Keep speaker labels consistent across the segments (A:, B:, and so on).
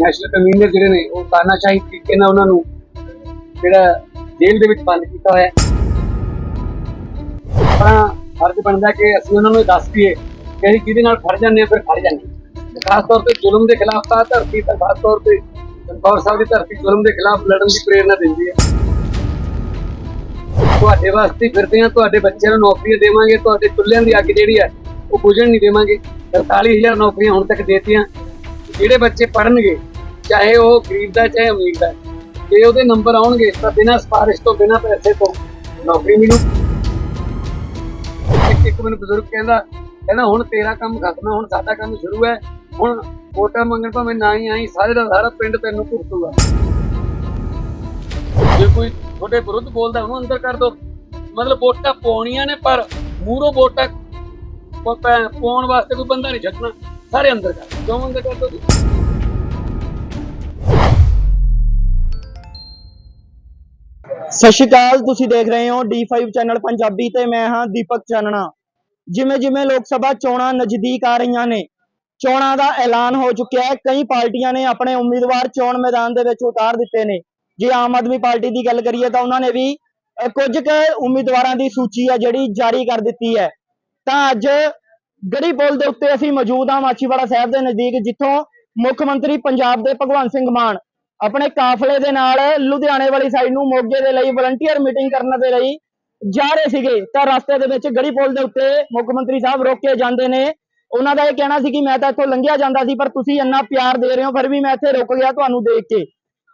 A: National convener ਜਿਹੜੇ ਨੇ, ਉਹ ਤਾਨਾਸ਼ਾਹੀ ਤਰੀਕੇ ਨਾਲ ਉਹਨਾਂ ਨੂੰ ਜਿਹੜਾ ਜੇਲ੍ਹ ਦੇ ਵਿੱਚ ਬੰਦ ਕੀਤਾ ਹੋਇਆ ਆਪਣਾ ਫਰਜ਼ ਬਣਦਾ ਕਿ ਅਸੀਂ ਉਹਨਾਂ ਨੂੰ ਦੱਸ ਦਈਏ ਕਿ ਅਸੀਂ ਕਿਹਦੇ ਨਾਲ ਫੜ ਜਾਂਦੇ ਹਾਂ, ਫਿਰ ਫੜ ਜਾਂਦੇ ਖਾਸ ਤੌਰ ਤੇ ਜ਼ੁਲਮ ਦੇ ਖਿਲਾਫ ਤਾਂ ਧਰਤੀ, ਤਾਂ ਖਾਸ ਤੌਰ ਤੇ ਚਮਕੌਰ ਸਾਹਿਬ ਦੀ ਧਰਤੀ ਜ਼ੁਲਮ ਦੇ ਖਿਲਾਫ ਲੜਨ ਦੀ ਪ੍ਰੇਰਣਾ ਦਿੰਦੀ ਹੈ। ਤੁਹਾਡੇ ਵਾਸਤੇ ਫਿਰਦੇ ਹਾਂ, ਤੁਹਾਡੇ ਬੱਚਿਆਂ ਨੂੰ ਨੌਕਰੀਆਂ ਦੇਵਾਂਗੇ, ਤੁਹਾਡੇ ਚੁੱਲ੍ਹਿਆਂ ਦੀ ਅੱਗ ਜਿਹੜੀ ਹੈ, ਉਹ ਬੁਝਣ ਨਹੀਂ ਦੇਵਾਂਗੇ। 43000 ਨੌਕਰੀਆਂ ਹੁਣ ਤੱਕ ਦੇਤੀਆਂ। ਜਿਹੜੇ ਬੱਚੇ ਪੜਨਗੇ ਚਾਹੇ ਉਹ ਗਰੀਬ ਦਾ, ਚਾਹੇ ਅਮੀਰ ਦਾ। ਜੇ ਉਹਦੇ ਨੰਬਰ ਆਉਣਗੇ, ਤਾਂ ਬਿਨਾਂ ਸਪਾਰਿਸ਼ ਤੋਂ, ਬਿਨਾਂ ਪੈਸੇ ਤੋਂ ਨੌਕਰੀ ਮਿਲੂ। ਇੱਕ ਮੈਨੂੰ ਬਜ਼ੁਰਗ ਕਹਿੰਦਾ ਕਹਿੰਦਾ, ਹੁਣ ਤੇਰਾ ਕੰਮ ਖਤਮ ਹੈ, ਹੁਣ ਸਾਡਾ ਕੰਮ ਸ਼ੁਰੂ ਹੈ। ਹੁਣ ਵੋਟਾਂ ਮੰਗਣ ਭਾਵੇਂ ਨਾ ਹੀ ਆਈ, ਸਾਰੇ ਦਾ ਸਾਰਾ ਪਿੰਡ ਤੈਨੂੰ ਘੁੱਟੂਗਾ। ਜੇ ਕੋਈ ਤੁਹਾਡੇ ਵਿਰੁੱਧ ਬੋਲਦਾ, ਉਹਨੂੰ ਅੰਦਰ ਕਰ ਦੋ। ਮਤਲਬ ਵੋਟਾਂ ਪਾਉਣੀਆਂ ਨੇ, ਪਰ ਮੂਹਰੋਂ ਵੋਟਾਂ ਪਾਉਣ ਵਾਸਤੇ ਕੋਈ ਬੰਦਾ ਨਹੀਂ ਛੱਡਣਾ। ਸਾਰੇ ਅੰਦਰ ਕਰ ਦਿਓ। ਅੰਦਰ ਕਰ ਦੋ
B: ਸਤਿ ਸ਼੍ਰੀ ਅਕਾਲ ਤੁਸੀਂ ਦੇਖ ਰਹੇ ਹੋ D5 ਚੈਨਲ ਪੰਜਾਬੀ ਤੇ ਮੈਂ ਹਾਂ ਦੀਪਕ ਚਾਨਣਾ। ਜਿਵੇਂ ਜਿਵੇਂ ਲੋਕ ਸਭਾ ਚੋਣਾਂ ਨਜ਼ਦੀਕ ਆ ਰਹੀਆਂ ਨੇ ਚੋਣਾਂ ਦਾ ਐਲਾਨ ਹੋ ਚੁੱਕਿਆ ਹੈ। ਕਈ ਪਾਰਟੀਆਂ ਨੇ ਆਪਣੇ ਉਮੀਦਵਾਰ ਚੋਣ ਮੈਦਾਨ ਦੇ ਵਿੱਚ ਉਤਾਰ ਦਿੱਤੇ ਨੇ। ਜੇ ਆਮ ਆਦਮੀ ਪਾਰਟੀ ਦੀ ਗੱਲ ਕਰੀਏ ਤਾਂ ਉਹਨਾਂ ਨੇ ਵੀ ਅਹ, ਕੁਝ ਕੁ ਉਮੀਦਵਾਰਾਂ ਦੀ ਸੂਚੀ ਹੈ ਜਿਹੜੀ ਜਾਰੀ ਕਰ ਦਿੱਤੀ ਹੈ। ਤਾਂ ਅੱਜ ਗੜੀ ਪੁਲ ਦੇ ਉੱਤੇ ਅਸੀਂ ਮੌਜੂਦ ਹਾਂ ਮਾਛੀਵਾੜਾ ਸਾਹਿਬ ਦੇ ਨਜ਼ਦੀਕ ਜਿੱਥੋਂ ਮੁੱਖ ਮੰਤਰੀ ਪੰਜਾਬ ਦੇ ਭਗਵੰਤ ਸਿੰਘ ਮਾਨ ਆਪਣੇ ਕਾਫਲੇ ਦੇ ਨਾਲ ਲੁਧਿਆਣੇ ਵਾਲੀ ਸਾਈਡ ਨੂੰ ਮੋਗੇ ਦੇ ਲਈ ਵਲੰਟੀਅਰ ਮੀਟਿੰਗ ਕਰਨ ਦੇ ਲਈ ਜਾ ਰਹੇ ਸੀਗੇ, ਤਾਂ ਰਸਤੇ ਦੇ ਵਿੱਚ ਗੜੀ ਪੁਲ ਦੇ ਉੱਤੇ ਮੁੱਖ ਮੰਤਰੀ ਸਾਹਿਬ ਰੋਕ ਕੇ ਜਾਂਦੇ ਨੇ। ਉਹਨਾਂ ਦਾ ਇਹ ਕਹਿਣਾ ਸੀ ਕਿ ਮੈਂ ਤਾਂ ਇੱਥੋਂ ਲੰਘਿਆ ਜਾਂਦਾ ਸੀ, ਪਰ ਤੁਸੀਂ ਇੰਨਾ ਪਿਆਰ ਦੇ ਰਹੇ ਹੋ, ਫਿਰ ਵੀ ਮੈਂ ਇੱਥੇ ਰੁਕ ਗਿਆ ਤੁਹਾਨੂੰ ਦੇਖ ਕੇ।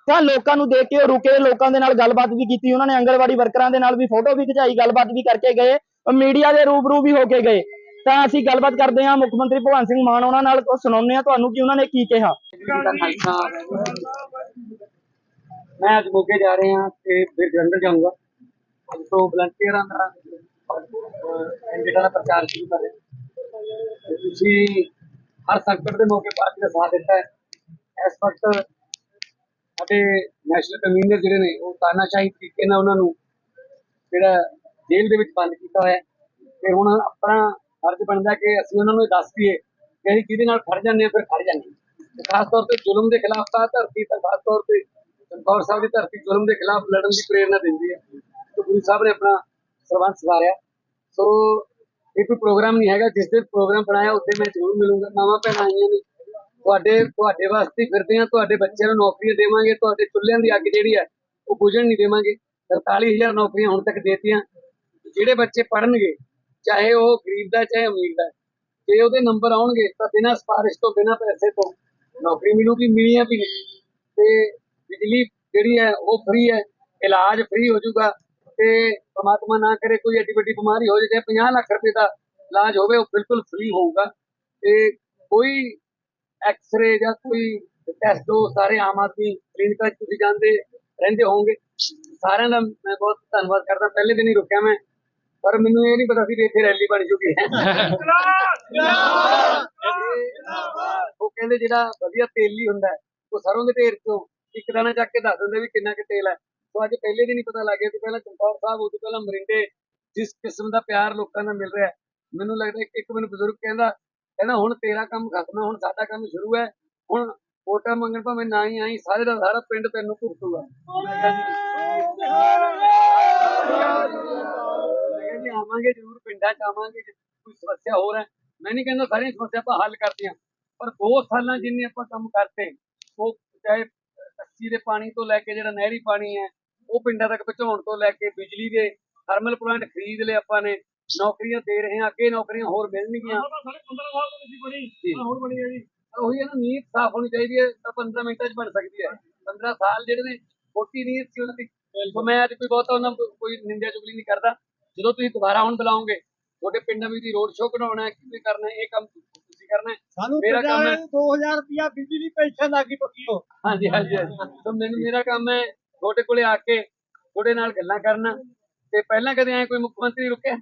B: ਤਾਂ ਲੋਕਾਂ ਨੂੰ ਦੇਖ ਕੇ ਉਹ ਰੁਕੇ, ਲੋਕਾਂ ਦੇ ਨਾਲ ਗੱਲਬਾਤ ਵੀ ਕੀਤੀ, ਉਹਨਾਂ ਨੇ ਆਂਗਣਵਾੜੀ ਵਰਕਰਾਂ ਦੇ ਨਾਲ ਵੀ ਫੋਟੋ ਵੀ ਖਿਚਾਈ, ਗੱਲਬਾਤ ਵੀ ਕਰਕੇ ਗਏ ਮੀਡੀਆ ਦੇ ਰੂਬਰੂ ਵੀ ਹੋ ਕੇ ਗਏ। ਤਾਂ ਅਸੀਂ ਗੱਲਬਾਤ ਕਰਦੇ ਹਾਂ, ਮੁੱਖ ਮੰਤਰੀ ਭਗਵੰਤ ਸਿੰਘ ਮਾਨ ਉਹਨਾਂ ਨਾਲ ਸੁਣਾਉਂਦੇ ਹਾਂ ਤੁਹਾਨੂੰ ਕਿ ਉਹਨਾਂ ਨੇ ਕੀ ਕਿਹਾ।
A: ਮੈਂ ਅੱਜ ਮੋਗੇ ਜਾ ਰਿਹਾ ਤੇ ਫਿਰ ਜਲੰਧਰ ਜਾਊਂਗਾ। ਅੱਜ ਤੋਂ ਵਲੰਟੀਅਰਾਂ ਦਾ ਕੈਂਡੀਡੇਟਾਂ ਦਾ ਪ੍ਰਚਾਰ ਸ਼ੁਰੂ ਕਰ ਰਹੇ। ਤੁਸੀਂ ਹਰ ਸੰਕਟ ਦੇ ਮੌਕੇ ਪਾਰਟੀ ਦਾ ਸਾਥ ਦਿੱਤਾ ਹੈ। ਇਸ ਵਕਤ ਸਾਡੇ ਨੈਸ਼ਨਲ ਕਨਵੀਨਰ ਜਿਹੜੇ ਨੇ, ਉਹ ਤਾਨਾਸ਼ਾਹੀ ਤਰੀਕੇ ਨਾਲ ਉਹਨਾਂ ਨੂੰ ਜਿਹੜਾ ਜੇਲ੍ਹ ਦੇ ਵਿੱਚ ਬੰਦ ਕੀਤਾ ਹੋਇਆ ਤੇ ਹੁਣ ਆਪਣਾ ਫਰਜ਼ ਬਣਦਾ ਕਿ ਅਸੀਂ ਉਹਨਾਂ ਨੂੰ ਇਹ ਦੱਸ ਦਈਏ ਕਿ ਅਸੀਂ ਕਿਹਦੇ ਨਾਲ ਖੜ ਜਾਂਦੇ ਹਾਂ, ਫਿਰ ਖੜ ਜਾਂਦੇ ਖਾਸ ਤੌਰ ਤੇ ਜ਼ੁਲਮ ਦੇ ਖਿਲਾਫ ਤਾਂ ਧਰਤੀ ਤਾਂ ਖਾਸ ਤੌਰ ਤੇ ਚਮਕੌਰ ਸਾਹਿਬ ਦੀ ਧਰਤੀ ਜ਼ੁਲਮ ਦੇ ਖਿਲਾਫ ਲੜਨ ਦੀ ਪ੍ਰੇਰਣਾ ਦਿੰਦੀ ਹੈ। ਤੇ ਗੁਰੂ ਸਾਹਿਬ ਨੇ ਆਪਣਾ ਸਰਬੰਸ ਸਵਾਰਿਆ। ਸੋ ਇਹ ਕੋਈ ਪ੍ਰੋਗਰਾਮ ਨਹੀਂ ਹੈਗਾ। ਜਿਸ ਦਿਨ ਪ੍ਰੋਗਰਾਮ ਬਣਾਇਆ ਉੱਥੇ ਮੈਂ ਜ਼ਰੂਰ ਮਿਲੂੰਗਾ। ਮਾਵਾਂ ਭੈਣਾਂ ਆਈਆਂ ਨੇ। ਤੁਹਾਡੇ ਤੁਹਾਡੇ ਵਾਸਤੇ ਫਿਰਦੇ ਹਾਂ। ਤੁਹਾਡੇ ਬੱਚਿਆਂ ਨੂੰ ਨੌਕਰੀਆਂ ਦੇਵਾਂਗੇ। ਤੁਹਾਡੇ ਚੁੱਲ੍ਹਿਆਂ ਦੀ ਅੱਗ ਜਿਹੜੀ ਹੈ, ਉਹ ਬੁਝਣ ਨਹੀਂ ਦੇਵਾਂਗੇ। 43000 ਨੌਕਰੀਆਂ ਹੁਣ ਤੱਕ ਦੇਤੀਆਂ। ਜਿਹੜੇ ਬੱਚੇ ਪੜਨਗੇ ਚਾਹੇ ਉਹ ਗਰੀਬ ਦਾ ਚਾਹੇ ਅਮੀਰ ਦਾ ਜੇ ਉਹਦੇ ਨੰਬਰ ਆਉਣਗੇ, ਤਾਂ ਬਿਨਾਂ ਸਪਾਰਿਸ਼ ਤੋਂ, ਬਿਨਾਂ ਪੈਸੇ ਤੋਂ ਨੌਕਰੀ ਮਿਲੂਗੀ ਮਿਲੀਆਂ ਵੀ ਨੇ ਤੇ ਬਿਜਲੀ ਜਿਹੜੀ ਹੈ, ਉਹ ਫ੍ਰੀ ਹੈ, ਇਲਾਜ ਫ੍ਰੀ ਹੋ ਜਾਊਗਾ ਤੇ ਪ੍ਰਮਾਤਮਾ ਨਾ ਕਰੇ ਕੋਈ ਐਡੀ ਵੱਡੀ ਬਿਮਾਰੀ ਹੋ ਜਾਏ 50 ਲੱਖ ਰੁਪਏ ਦਾ ਇਲਾਜ ਹੋਵੇ, ਉਹ ਬਿਲਕੁਲ ਫ੍ਰੀ ਹੋਊਗਾ। ਤੇ ਕੋਈ ਐਕਸ-ਰੇ ਜਾਂ ਕੋਈ ਟੈਸਟ ਉਹ ਸਾਰੇ ਆਮ ਆਦਮੀ ਕਲੀਨਿਕਾਂ 'ਚ ਤੁਸੀਂ ਜਾਂਦੇ ਰਹਿੰਦੇ ਹੋਵੋਗੇ। ਸਾਰਿਆਂ ਦਾ ਮੈਂ ਬਹੁਤ ਧੰਨਵਾਦ ਕਰਦਾ। ਪਹਿਲੇ ਦਿਨ ਹੀ ਰੁਕਿਆ ਮੈਂ। ਪਰ ਮੈਨੂੰ ਇਹ ਨਹੀਂ ਪਤਾ ਸੀ ਵੀ ਇੱਥੇ ਰੈਲੀ ਬਣ ਚੁੱਕੀ ਹੈ ਉਹ ਕਹਿੰਦੇ ਜਿਹੜਾ ਵਧੀਆ ਤੇਲੀ ਹੁੰਦਾ ਉਹ ਸਰੋਂ ਦੇ ਢੇਰ ਚੋਂ ਇੱਕ ਦਾਣਾ ਚੱਕ ਕੇ ਦੱਸ ਦਿੰਦੇ ਵੀ ਕਿੰਨਾ ਕੁ ਤੇਲ ਹੈ। ਸੋ ਅੱਜ ਪਹਿਲੇ ਦਿਨ ਹੀ ਪਤਾ ਲੱਗ ਗਿਆ ਕਿ ਪਹਿਲਾਂ ਚਮਕੌਰ ਸਾਹਿਬ ਉਦੋਂ ਪਹਿਲਾਂ ਮਰਿੰਡੇ ਜਿਸ ਕਿਸਮ ਦਾ ਪਿਆਰ ਲੋਕਾਂ ਦਾ ਮਿਲ ਰਿਹਾ ਮੈਨੂੰ ਲੱਗਦਾ ਇੱਕ ਮੈਨੂੰ ਬਜ਼ੁਰਗ ਕਹਿੰਦਾ ਕਹਿੰਦਾ ਹੁਣ ਤੇਰਾ ਕੰਮ ਖਤਮ ਹੁਣ ਸਾਡਾ ਕੰਮ ਸ਼ੁਰੂ ਹੈ ਹੁਣ ਵੋਟਾਂ ਮੰਗਣ ਭਾਵੇਂ ਨਾ ਹੀ ਆਈ ਸਾਰੇ ਦਾ ਸਾਰਾ ਪਿੰਡ ਤੈਨੂੰ ਭੁਗਤੂਗਾ ਜੀ ਆਵਾਂਗੇ ਜ਼ਰੂਰ ਪਿੰਡਾਂ ਚ ਆਵਾਂਗੇ ਜੇ ਕੋਈ ਸਮੱਸਿਆ ਹੋਰ ਹੈ। ਮੈਂ ਨਹੀਂ ਕਹਿੰਦਾ ਸਾਰੀਆਂ ਸਮੱਸਿਆ ਆਪਾਂ ਹੱਲ ਕਰਦੇ ਹਾਂ ਪਰ 2 ਸਾਲਾਂ ਜਿੰਨੇ ਆਪਾਂ ਕੰਮ ਕਰਤੇ ਉਹ ਚਾਹੇ ਕੱਚੀ ਦੇ ਪਾਣੀ ਤੋਂ ਲੈ ਕੇ ਜਿਹੜਾ ਨਹਿਰੀ ਪਾਣੀ ਹੈ ਉਹ ਪਿੰਡਾਂ ਤੱਕ ਪਹੁੰਚਾਉਣ ਤੋਂ ਲੈ ਕੇ ਬਿਜਲੀ ਦੇ ਥਰਮਲ ਪਲਾਂਟ ਖਰੀਦ ਲਏ ਆਪਾਂ ਨੇ ਨੌਕਰੀਆਂ ਦੇ ਰਹੇ ਹਾਂ ਅੱਗੇ ਨੌਕਰੀਆਂ ਹੋਰ ਮਿਲਣਗੀਆਂ। ਜੀ। ਉਹੀ ਹੈ ਨਾ ਨੀਤ ਸਾਫ਼ ਹੋਣੀ ਚਾਹੀਦੀ ਹੈ ਤਾਂ 15 ਮਿੰਟਾਂ 'ਚ ਬਣ ਸਕਦੀ ਹੈ। 15 ਸਾਲ ਜਿਹੜੇ ਨੇ ਛੋਟੀ ਨੀਤ ਸੀ ਉਹਨਾਂ ਦੀ। ਸੋ ਮੈਂ ਅੱਜ ਕੋਈ ਬਹੁਤਾ ਉਹਨਾਂ ਕੋਈ ਨਿੰਦਿਆ ਚੁਗਲੀ ਨਹੀਂ ਕਰਦਾ। ਜਦੋਂ ਤੁਸੀਂ ਦੁਬਾਰਾ ਹੁਣ ਬੁਲਾਓਗੇ ਤੁਹਾਡੇ ਪਿੰਡਾਂ ਵਿੱਚ ਦੀ ਰੋਡ ਸ਼ੋਅ ਕਢਾਉਣਾ ਹੈ ਕਿਵੇਂ ਕਰਨਾ ਹੈ ਇਹ ਕੰਮ ਤੁਸੀਂ ਕਰਨਾ ਹੈ।
B: ਸਾਨੂੰ
A: ਮੇਰਾ ਕੰਮ ਹੈ।
B: 2000 ਰੁਪਿਆ ਬਿਜਲੀ ਪੈਨਸ਼ਨ ਆ ਗਈ ਪੱਕੀਓ
A: ਹਾਂਜੀ ਹਾਂਜੀ ਹਾਂਜੀ। ਸੋ ਮੈਨੂੰ ਮੇਰਾ ਕੰਮ ਹੈ ਤੁਹਾਡੇ ਕੋਲੇ ਆ ਕੇ ਤੁਹਾਡੇ ਨਾਲ ਗੱਲਾਂ ਕਰਨਾ। ਤੇ ਪਹਿਲਾਂ ਕਦੇ ਐ ਕੋਈ ਮੁੱਖ ਮੰਤਰੀ ਰੁਕਿਆ?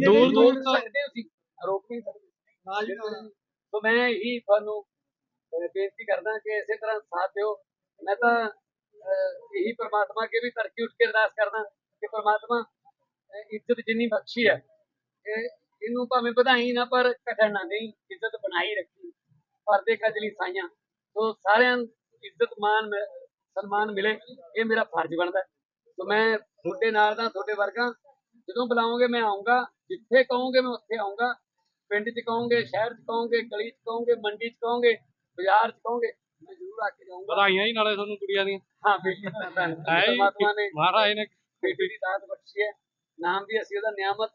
A: ਦੂਰ ਦੂਰ ਸਕਦੇ ਹੋ ਸੀ ਰੋਕ ਨਹੀਂ ਸਕਦੇ। ਸੋ ਮੈਂ ਇਹੀ ਤੁਹਾਨੂੰ ਬੇਨਤੀ ਕਰਦਾ ਕਿ ਇਸੇ ਤਰ੍ਹਾਂ ਸਾਥ ਦਿਓ। ਮੈਂ ਤਾਂ ਇਹੀ ਪ੍ਰਮਾਤਮਾ ਅੱਗੇ ਵੀ ਤਰੱਕੀ ਉੱਠ ਕੇ ਅਰਦਾਸ ਕਰਦਾ ਕਿ ਪ੍ਰਮਾਤਮਾ ਇੱਜ਼ਤ ਜਿੰਨੀ ਬਖਸ਼ੀ ਹੈ ਇਹ ਇਹਨੂੰ ਭਾਵੇਂ ਵਧਾਈ ਨਾ ਪਰ ਘਟਣ ਨਾ ਦੇਈ ਇੱਜ਼ਤ ਬਣਾਈ ਰੱਖੀ। ਪਰਦੇ ਕਜਲੀ ਸਾਈਆਂ ਸੋ ਸਾਰਿਆਂ ਇੱਜ਼ਤ ਮਾਨ ਸਨਮਾਨ ਮਿਲੇ ਇਹ ਮੇਰਾ ਫਰਜ਼ ਬਣਦਾ। ਸੋ ਮੈਂ ਤੁਹਾਡੇ ਨਾਲ ਦਾ ਤੁਹਾਡੇ ਵਰਗਾ ਜਦੋਂ ਬੁਲਾਓਗੇ ਮੈਂ ਆਉਂਗਾ ਜਿੱਥੇ ਕਹੋਗੇ ਮੈਂ ਉੱਥੇ ਆਉਂਗਾ ਪਿੰਡ 'ਚ ਕਹੋਗੇ ਸ਼ਹਿਰ 'ਚ ਕਹੋਗੇ ਗਲੀ 'ਚ ਕਹੋਗੇ ਮੰਡੀ 'ਚ ਕਹੋਗੇ ਬਾਜ਼ਾਰ 'ਚ ਕਹੋਗੇ ਮੈਂ ਜ਼ਰੂਰ ਆ ਕੇ ਜਾਊਂਗਾ।
C: ਵਧਾਈਆਂ ਹੀ ਨਾਲੇ ਤੁਹਾਨੂੰ ਕੁੜੀਆਂ ਦੀਆਂ।
A: ਹਾਂ ਪਰਮਾਤਮਾ ਨੇ
C: ਮਹਾਰਾਜ ਨੇ
A: ਬੇਟੀ ਦੀ ਦਾਤ ਬਖਸ਼ੀ ਹੈ। ਨਾਮ ਵੀ ਅਸੀਂ ਉਹਦਾ ਨਿਆਮਤ।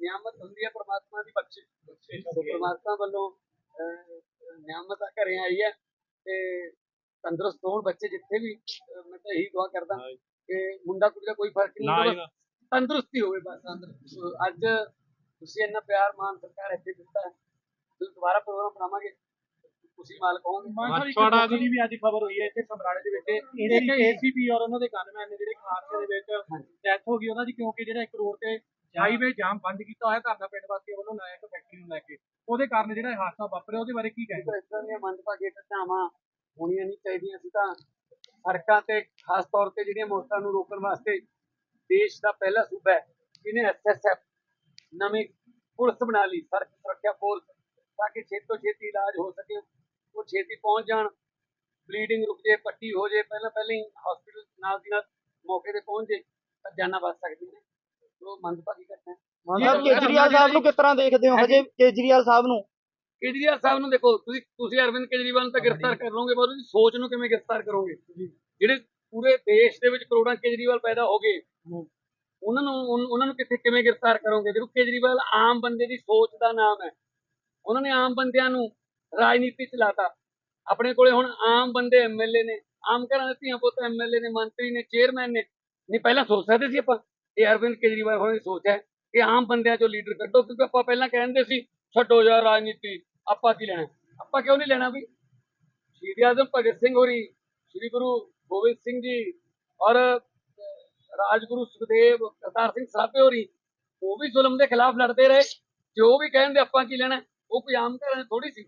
A: ਨਿਆਮਤ ਹੁੰਦੀ ਹੈ ਪਰਮਾਤਮਾ ਦੀ ਬਖਸ਼ਿਸ਼। ਪਰਮਾਤਮਾ ਵੱਲੋਂ ਨਿਆਮਤ ਆ ਘਰੇ ਆਈ ਹੈ ਤੇ ਤੰਦਰੁਸਤ ਹੋਣ ਬੱਚੇ ਜਿੱਥੇ ਵੀ ਮੈਂ ਤਾਂ ਇਹੀ ਦੁਆ ਕਰਦਾ। ਕਿ ਮੁੰਡਾ ਕੁੜੀ ਦਾ ਕੋਈ ਫ਼ਰਕ ਨਹੀਂ ਬਸ ਤੰਦਰੁਸਤੀ ਹੋਵੇ ਬਸ ਤੰਦਰੁਸਤ ਅੱਜ ਤੁਸੀਂ ਇੰਨਾ ਪਿਆਰ ਮਾਨ ਸਰਕਾਰ ਇੱਥੇ ਦਿੱਤਾ ਹੈ। ਤੁਸੀਂ ਦੁਬਾਰਾ ਪ੍ਰੋਗਰਾਮ ਬਣਾਵਾਂਗੇ। ਤੁਸੀਂ ਮਾਲਕ ਹੋਵੋਗੇ
C: ਮਛਵਾੜਾ ਦੀ
D: ਵੀ ਅੱਜ ਖਬਰ ਹੋਈ ਹੈ ਇੱਥੇ ਸਮਰਾਲੇ ਦੇ ਵਿੱਚ। ਇੱਕ ਏਸੀਪੀ ਔਰ ਉਹਨਾਂ ਦੇ ਗਨਮੈਨ ਨੇ ਜਿਹੜੇ ਹਾਦਸੇ ਦੇ ਵਿੱਚ ਡੈਥ ਹੋ ਗਈ ਉਹਨਾਂ ਦੀ ਕਿਉਂਕਿ ਜਿਹੜਾ ਇੱਕ ਰੋਡ ਤੇ ਹਾਈਵੇ ਜਾਮ ਬੰਦ ਕੀਤਾ ਹੋਇਆ ਧਰਨਾ ਪਿੰਡ ਵਾਸੀਆਂ ਵੱਲੋਂ ਲਾਇਆ ਇੱਕ ਫੈਕਟਰੀ ਨੂੰ ਲੈ ਕੇ। ਉਹਦੇ ਕਾਰਨ ਜਿਹੜਾ ਹਾਦਸਾ ਵਾਪਰਿਆ ਉਹਦੇ ਬਾਰੇ ਕੀ ਕਹਿੰਦੇ
A: ਇਸ ਤਰ੍ਹਾਂ ਦੀਆਂ ਮੰਦਭਾਗੀ ਘਟਨਾਵਾਂ ਹੋਣੀਆਂ ਨਹੀਂ ਚਾਹੀਦੀਆਂ। ਸੀ ਤਾਂ ਸੜਕਾਂ ਤੇ ਖਾਸ ਤੌਰ ਤੇ ਜਿਹੜੀਆਂ ਮੌਤਾਂ ਨੂੰ ਰੋਕਣ ਵਾਸਤੇ ਦੇਸ਼ ਦਾ ਪਹਿਲਾ ਸੂਬਾ ਹੈ ਜਿਹਨੇ ਐਸਐਸਐਫ ਨਵੀਂ ਪੁਲਿਸ ਬਣਾ ਲਈ ਸੜਕ ਸੁਰੱਖਿਆ ਫੋਰਸ ਤਾਂ ਕਿ ਛੇਤੀ ਤੋਂ ਛੇਤੀ ਇਲਾਜ ਹੋ ਸਕੇ। ਉਹ ਛੇਤੀ ਪਹੁੰਚ ਜਾਣ ਬਲੀਡਿੰਗ ਰੁਕ ਜੇ ਪੱਟੀ ਹੋ ਜੇ ਪਹਿਲਾਂ ਪਹਿਲਾਂ ਹੀ ਹਸਪੀਟਲ ਨਾਲ ਦੀ ਨਾਲ ਮੌਕੇ ਤੇ ਪਹੁੰਚ ਜੇ ਤਾਂ ਜਾਨਾਂ ਬਚ ਸਕਦੀਆਂ ਨੇ। ਉਹ ਮੰਦਭਾਗੀ ਘਟਨਾ
B: ਮਾਨ ਸਾਹਿਬ ਕੇਜਰੀਵਾਲ ਸਾਹਿਬ ਨੂੰ ਕਿਸ ਤਰ੍ਹਾਂ ਦੇਖਦੇ ਹੋ? ਹਜੇ ਕੇਜਰੀਵਾਲ ਸਾਹਿਬ ਨੂੰ?
A: ਕੇਜਰੀਵਾਲ ਸਾਹਿਬ ਨੂੰ ਦੇਖੋ ਤੁਸੀਂ ਤੁਸੀਂ ਅਰਵਿੰਦ ਕੇਜਰੀਵਾਲ ਨੂੰ ਤਾਂ ਗ੍ਰਿਫਤਾਰ ਕਰ ਲਓਗੇ ਪਰ ਉਹਦੀ ਸੋਚ ਨੂੰ ਕਿਵੇਂ ਗ੍ਰਿਫਤਾਰ ਕਰੋਗੇ? ਜਿਹੜੇ ਪੂਰੇ ਦੇਸ਼ ਦੇ ਵਿੱਚ ਕਰੋੜਾਂ ਕੇਜਰੀਵਾਲ ਪੈਦਾ ਹੋ ਗਏ ਉਹਨਾਂ ਨੂੰ ਉਹਨਾਂ ਨੂੰ ਕਿੱਥੇ ਕਿਵੇਂ ਗ੍ਰਿਫਤਾਰ ਕਰੋਗੇ? ਦੇਖੋ ਕੇਜਰੀਵਾਲ ਆਮ ਬੰਦੇ ਦੀ ਸੋਚ ਦਾ ਨਾਮ ਹੈ। ਉਹਨਾਂ ਨੇ ਆਮ ਬੰਦਿਆਂ ਨੂੰ ਰਾਜਨੀਤੀ ਚ ਲਾਤਾ। ਆਪਣੇ ਕੋਲੇ ਹੁਣ ਆਮ ਬੰਦੇ ਐਮਐਲਏ ਨੇ, ਆਮ ਘਰਾਂ ਦੇ ਧੀਆਂ ਪੁੱਤ ਐਮਐਲਏ ਨੇ, ਮੰਤਰੀ ਨੇ, ਚੇਅਰਮੈਨ ਨੇ। ਨਹੀਂ, ਪਹਿਲਾਂ ਸੋਚ ਸਕਦੇ ਸੀ ਆਪਾਂ। ਇਹ ਅਰਵਿੰਦ ਕੇਜਰੀਵਾਲ ਹੋਣੀ ਦੀ ਸੋਚ ਹੈ ਕਿ ਆਮ ਬੰਦਿਆਂ ਚੋਂ ਲੀਡਰ ਕੱਢੋ, ਕਿਉਂਕਿ ਆਪਾਂ ਪਹਿਲਾਂ ਕਹਿੰਦੇ ਸੀ, ਛੱਡੋ ਯਾਰ ਰਾਜਨੀਤੀ, ਆਪਾਂ ਕੀ ਲੈਣਾ? ਆਪਾਂ ਕਿਉਂ ਨਹੀਂ ਲੈਣਾ ਵੀ ਸ਼ਹੀਦ ਆਜ਼ਮ ਭਗਤ ਸਿੰਘ ਹੋਰੀ, ਸ੍ਰੀ ਗੁਰੂ ਗੋਬਿੰਦ ਸਿੰਘ ਜੀ ਔਰ ਰਾਜਗੁਰੂ ਸੁਖਦੇਵ ਕਰਤਾਰ ਸਿੰਘ ਸਰਾਭੇ ਹੋਰੀ, ਉਹ ਵੀ ਜ਼ੁਲਮ ਦੇ ਖਿਲਾਫ ਲੜਦੇ ਰਹੇ। ਜੋ ਵੀ ਕਹਿੰਦੇ ਆਪਾਂ ਕੀ ਲੈਣਾ? ਉਹ ਕੋਈ ਆਮ ਘਰਾਂ ਥੋੜੀ ਸੀ।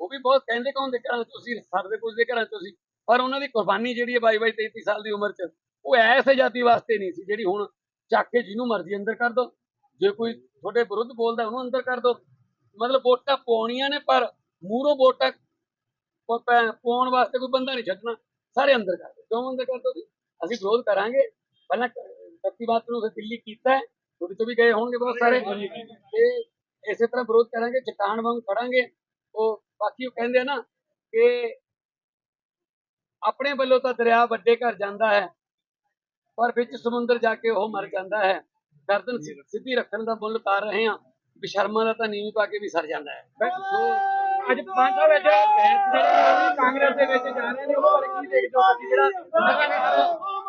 A: ਉਹ ਵੀ ਬਹੁਤ ਕਹਿੰਦੇ ਕੌਣ ਦੇ ਘਰਾਂ ਚ ਸੀ ਸਰਦੇ ਪੁੱਜਦੇ ਘਰਾਂ ਚ ਸੀ ਪਰ ਉਹਨਾਂ ਦੀ ਕੁਰਬਾਨੀ ਜਿਹੜੀ ਹੈ 22 22 23 ਸਾਲ ਦੀ ਉਮਰ ਚ ਉਹ ਐਸੇ ਜਾਤੀ ਵਾਸਤੇ ਨਹੀਂ ਸੀ ਜਿਹੜੀ ਹੁਣ ਚੱਕ ਕੇ ਜਿਹਨੂੰ ਮਰਜ਼ੀ ਅੰਦਰ ਕਰ ਦੋ। ਜੇ ਕੋਈ ਤੁਹਾਡੇ ਵਿਰੁੱਧ ਬੋਲਦਾ ਉਹਨੂੰ ਅੰਦਰ ਕਰ ਦੋ। ਮਤਲਬ ਵੋਟਾਂ ਪਾਉਣੀਆਂ ਨੇ ਪਰ ਮੂਹਰੋਂ ਵੋਟਾਂ ਪਾਉਣ ਵਾਸਤੇ ਕੋਈ ਬੰਦਾ ਨਹੀਂ ਛੱਡਣਾ। ਸਾਰੇ ਅੰਦਰ ਕਰ ਦੋ। ਕਿਉਂ ਅੰਦਰ ਕਰ ਦੋ ਜੀ? ਅਸੀਂ ਵਿਰੋਧ ਕਰਾਂਗੇ। ਪਹਿਲਾਂ ਕੱਤੀ ਬਾਤ ਨੂੰ ਅਸੀਂ ਦਿੱਲੀ ਕੀਤਾ ਤੁਹਾਡੇ ਤੋਂ ਵੀ ਗਏ ਹੋਣਗੇ ਬਹੁਤ ਸਾਰੇ। ਤੇ ਇਸੇ ਤਰ੍ਹਾਂ ਵਿਰੋਧ ਕਰਾਂਗੇ ਚਟਾਨ ਵਾਂਗ ਖੜਾਂਗੇ। ਉਹ ਬਾਕੀ ਉਹ ਕਹਿੰਦੇ ਆ ਨਾ ਕਿ ਆਪਣੇ ਵੱਲੋਂ ਤਾਂ ਦਰਿਆ ਵੱਡੇ ਘਰ ਜਾਂਦਾ ਹੈ, ਪਰ ਵਿੱਚ ਸਮੁੰਦਰ ਜਾ ਕੇ ਉਹ ਮਰ ਜਾਂਦਾ ਹੈ। ਗਰਦਨ ਸਿੱਧੀ ਰੱਖਣ ਦਾ ਮੁੱਲ ਉਤਾਰ ਰਹੇ ਹਾਂ, ਬਿਸ਼ਰਮਾਂ ਦਾ ਤਾਂ ਨੀਵੀਂ ਪਾ ਕੇ ਵੀ ਸਰ ਜਾਂਦਾ ਹੈ।
D: ਅੱਜ ਪੰਜ ਸਾਹਿਬ ਵਿੱਚ ਬੈਂਸ ਜਿਹੜੇ ਕਾਂਗਰਸ ਦੇ ਵਿੱਚ ਜਾ ਰਹੇ ਨੇ, ਉਹ ਕੀ ਦੇਖਦੇ ਹੋ ਜਿਹੜਾ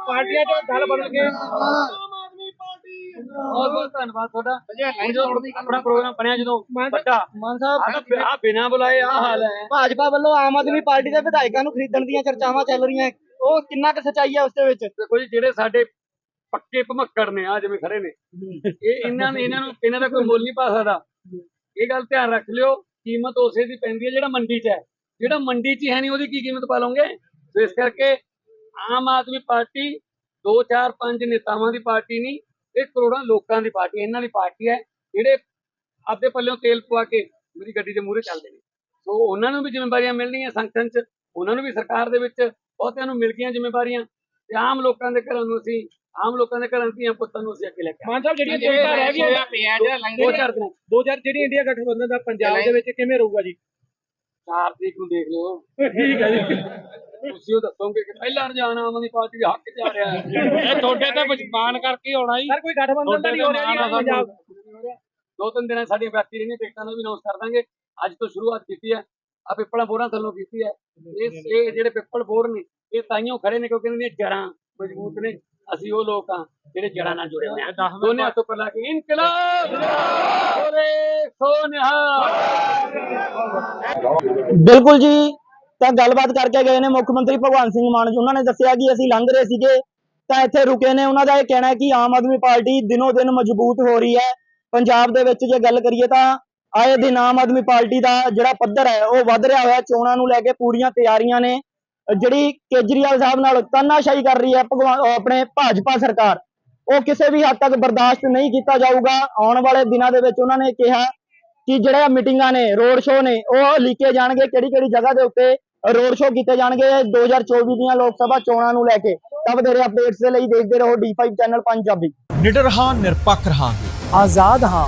D: ਪਾਰਟੀਆਂ ਚੋਂ ਦਲ ਬਦਲ ਕੇ
A: ਬਹੁਤ ਬਹੁਤ ਧੰਨਵਾਦ ਤੁਹਾਡਾ। ਹੁਣ ਜਦੋਂ ਆਪਣਾ ਪ੍ਰੋਗਰਾਮ ਬਣਿਆ ਜਦੋਂ ਵੱਡਾ
B: ਮਾਨ ਸਾਹਿਬ
A: ਆ ਬਿਨਾਂ ਬੁਲਾਏ ਆ ਹਾਲ ਹੈ।
B: ਭਾਜਪਾ ਵੱਲੋਂ ਆਮ ਆਦਮੀ ਪਾਰਟੀ ਦੇ ਵਿਧਾਇਕਾਂ ਨੂੰ ਖਰੀਦਣ ਦੀਆਂ ਚਰਚਾਵਾਂ ਚੱਲ ਰਹੀਆਂ। ਉਹ ਕਿੰਨਾ ਕੁ ਸੱਚਾਈ ਹੈ ਉਸ ਦੇ ਵਿੱਚ?
A: ਦੇਖੋ ਜੀ ਜਿਹੜੇ ਸਾਡੇ ਪੱਕੇ ਭਮੱਕੜ ਨੇ ਆ ਜਿਵੇਂ ਖੜੇ ਨੇ ਇਹ ਇਹਨਾਂ ਨੇ ਇਹਨਾਂ ਨੂੰ ਇਹਨਾਂ ਦਾ ਕੋਈ ਮੁੱਲ ਨਹੀਂ ਪਾ ਸਕਦਾ। ਇਹ ਗੱਲ ਧਿਆਨ ਰੱਖ ਲਿਓ ਕੀਮਤ ਉਸੇ ਦੀ ਪੈਂਦੀ ਹੈ ਜਿਹੜਾ ਮੰਡੀ 'ਚ ਹੈ। ਜਿਹੜਾ ਮੰਡੀ 'ਚ ਹੀ ਹੈ ਨਹੀਂ ਉਹਦੀ ਕੀ ਕੀਮਤ ਪਾ ਲਓਗੇ? ਸੋ ਇਸ ਕਰਕੇ ਆਮ ਆਦਮੀ ਪਾਰਟੀ 2 4 5 ਨੇਤਾਵਾਂ ਦੀ ਪਾਰਟੀ ਨਹੀਂ ਇਹ ਕਰੋੜਾਂ ਲੋਕਾਂ ਦੀ ਪਾਰਟੀ ਇਹਨਾਂ ਦੀ ਪਾਰਟੀ ਹੈ ਜਿਹੜੇ ਆਪਦੇ ਪੱਲਿਓਂ ਤੇਲ ਪਵਾ ਕੇ ਮੇਰੀ ਗੱਡੀ ਦੇ ਮੂਹਰੇ ਚੱਲਦੇ ਨੇ ਸੋ ਉਹਨਾਂ ਨੂੰ ਵੀ ਜ਼ਿੰਮੇਵਾਰੀਆਂ ਮਿਲਣੀਆਂ ਸੰਗਠਨ 'ਚ ਉਹਨਾਂ ਨੂੰ ਵੀ ਸਰਕਾਰ ਦੇ ਵਿੱਚ ਬਹੁਤਿਆਂ ਨੂੰ ਮਿਲ ਗਈਆਂ ਜ਼ਿੰਮੇਵਾਰੀਆਂ ਤੇ ਆਮ ਲੋਕਾਂ ਦੇ ਘਰਾਂ ਨੂੰ ਅਸੀਂ ਆਮ ਲੋਕਾਂ ਦੇ ਘਰਾਂ ਦੀਆਂ ਪੁੱਤਾਂ ਨੂੰ ਅਸੀਂ ਅੱਗੇ ਲੈ ਕੇ।
D: ਮਾਨ ਸਾਹਿਬ ਜਿਹੜੀਆਂ ਚੋਣਾਂ ਰਹਿ ਗਈਆਂ
C: ਪਿਆ ਜਿਹੜਾ
A: ਦੋ ਚਾਰ ਦਿਨ
D: 2000 ਜਿਹੜੀ ਇੰਡੀਆ ਗਠਬੰਧਨ ਦਾ ਪੰਜਾਬ ਦੇ ਵਿੱਚ ਕਿਵੇਂ ਰਹੂਗਾ ਜੀ
A: ਚਾਰ ਤਰੀਕ ਨੂੰ ਦੇਖ ਲਿਓ।
D: ਠੀਕ ਹੈ ਜੀ।
A: ਤੁਸੀਂ ਉਹ ਦੱਸੋਗੇ ਕਿ ਪਹਿਲਾ ਰੁਝਾਨ ਆਮ ਆਦਮੀ ਪਾਰਟੀ ਦੇ ਹੱਕ 'ਚ ਆ ਰਿਹਾ ਹੈ।
C: ਇਹ ਤੁਹਾਡੇ ਤੇ ਪਛਮਾਨ ਕਰਕੇ ਹੀ ਹੋਣਾ ਜੀ।
D: ਸਰ ਕੋਈ ਗਠਬੰਧਨ ਤਾਂ ਨਹੀਂ ਹੋ ਰਿਹਾ ਜੀ ਪੰਜਾਬ
A: ਦੋ। ਤਿੰਨ ਦਿਨਾਂ 'ਚ ਸਾਡੀਆਂ ਵਿਅਕਤੀ ਰਹੀਆਂ ਟਿਕਟਾਂ ਨੂੰ ਵੀ ਅਨਾਉਂਸ ਕਰ ਦਾਂਗੇ। ਅੱਜ ਤੋਂ ਸ਼ੁਰੂਆਤ ਕੀਤੀ ਹੈ। ਆ ਪਿੱਪਲਾਂ ਬੋਰਾਂ ਥੱਲੋਂ ਕੀਤੀ ਹੈ। ਇਹ ਇਹ ਜਿਹੜੇ ਪਿੱਪਲ ਬੋਰ ਨੇ ਇਹ ਤਾਈਆਂ ਖੜੇ ਨੇ ਕਿਉਂਕਿ ਇਹਨਾਂ ਦੀਆਂ ਜੜਾਂ ਮਜ਼ਬੂਤ ਨੇ। ਅਸੀਂ ਉਹ ਲੋਕ ਆ ਜਿਹੜੇ ਜੜਾਂ ਨਾਲ ਜੁੜੇ ਹੋਏ ਆ। ਦੋਨੇ ਹੱਥੋਂ ਪਰ ਲਾ ਕੇ ਇਨਕਲਾਬ ਸੋਨਿਹਾ
B: ਬਿਲਕੁਲ ਜੀ ਤਾਂ ਗੱਲਬਾਤ ਕਰਕੇ ਗਏ ਨੇ ਮੁੱਖ ਮੰਤਰੀ ਭਗਵੰਤ ਸਿੰਘ ਮਾਨ ਜੀ। ਉਹਨਾਂ ਨੇ ਦੱਸਿਆ ਕਿ ਅਸੀਂ ਲੰਘ ਰਹੇ ਸੀਗੇ ਤਾਂ ਇੱਥੇ ਰੁਕੇ ਨੇ। ਉਹਨਾਂ ਦਾ ਇਹ ਕਹਿਣਾ ਹੈ ਕਿ ਆਮ ਆਦਮੀ ਪਾਰਟੀ ਦਿਨੋ ਦਿਨ ਮਜ਼ਬੂਤ ਹੋ ਰਹੀ ਹੈ। ਪੰਜਾਬ ਦੇ ਵਿੱਚ ਜੇ ਗੱਲ ਕਰੀਏ ਤਾਂ ਆਏ ਦਿਨ ਆਮ ਆਦਮੀ ਪਾਰਟੀ ਦਾ ਜਿਹੜਾ ਪੱਧਰ ਹੈ ਉਹ ਵੱਧ ਰਿਹਾ ਹੋਇਆ। ਚੋਣਾਂ ਨੂੰ ਲੈ ਕੇ ਪੂਰੀਆਂ ਤਿਆਰੀਆਂ ਨੇ। ਜਿਹੜੀ ਕੇਜਰੀਵਾਲ ਸਾਹਿਬ ਨਾਲ ਤਾਨਾਸ਼ਾਹੀ ਕਰ ਰਹੀ ਹੈ ਆਪਣੇ ਭਾਜਪਾ ਸਰਕਾਰ ਉਹ ਕਿਸੇ ਵੀ ਹੱਦ ਤੱਕ ਬਰਦਾਸ਼ਤ ਨਹੀਂ ਕੀਤਾ ਜਾਊਗਾ। ਆਉਣ ਵਾਲੇ ਦਿਨਾਂ ਦੇ ਵਿੱਚ ਉਹਨਾਂ ਨੇ ਕਿਹਾ ਕਿ ਜਿਹੜੇ ਮੀਟਿੰਗਾਂ ਨੇ ਰੋਡ ਸ਼ੋਅ ਨੇ ਉਹ ਲਿਖੇ ਜਾਣਗੇ ਕਿਹੜੀ ਕਿਹੜੀ ਜਗ੍ਹਾ ਦੇ ਉੱਤੇ ਰੋਡ ਸ਼ੋਅ ਕੀਤੇ ਜਾਣਗੇ 2024 ਦੀਆਂ ਲੋਕ ਸਭਾ ਚੋਣਾਂ ਨੂੰ ਲੈ ਕੇ। ਤਾਂ ਵਧੇਰੇ ਅਪਡੇਟਸ ਦੇ ਲਈ ਦੇਖਦੇ ਰਹੋ D5 ਚੈਨਲ ਪੰਜਾਬੀ।
E: ਨਿਡਰ ਹਾਂ ਨਿਰਪੱਖ ਰਹਾਂਗੇ।
F: ਆਜ਼ਾਦ ਹਾਂ।